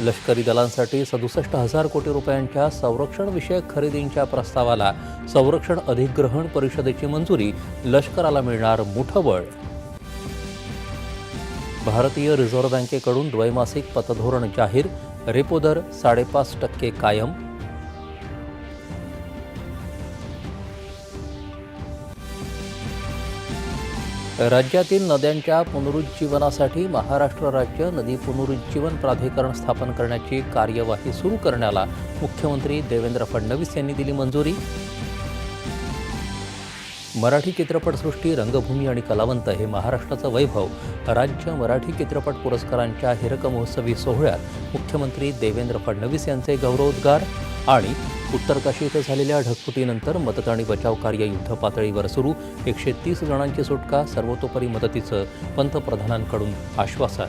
लष्करी दलांसाठी सदुसष्ट हजार कोटी रुपयांच्या संरक्षणविषयक खरेदींच्या प्रस्तावाला संरक्षण अधिग्रहण परिषदेची मंजुरी लष्कराला मिळणार मोठं बळ भारतीय रिझर्व्ह बँकेकडून द्वैमासिक पतधोरण जाहीर रेपो दर साडेपाच टक्के कायम. राज्यातील नद्यांच्या पुनरुज्जीवनासाठी महाराष्ट्र राज्य नदी पुनरुज्जीवन प्राधिकरण स्थापन करण्याची कार्यवाही सुरू करण्याला मुख्यमंत्री देवेंद्र फडणवीस यांनी दिली मंजुरी. मराठी चित्रपटसृष्टी रंगभूमी आणि कलावंत हे महाराष्ट्राचं वैभव. राज्य मराठी चित्रपट पुरस्कारांच्या हिरक महोत्सवी सोहळ्यात मुख्यमंत्री देवेंद्र फडणवीस यांचे गौरवोद्गार आणि उत्तरकाशी इथं झालेल्या ढगफुटीनंतर मदत आणि बचाव कार्य युद्धपातळीवर सुरू. एकशे तीस जणांची सुटका सर्वतोपरी मदतीचं पंतप्रधानांकडून आश्वासन.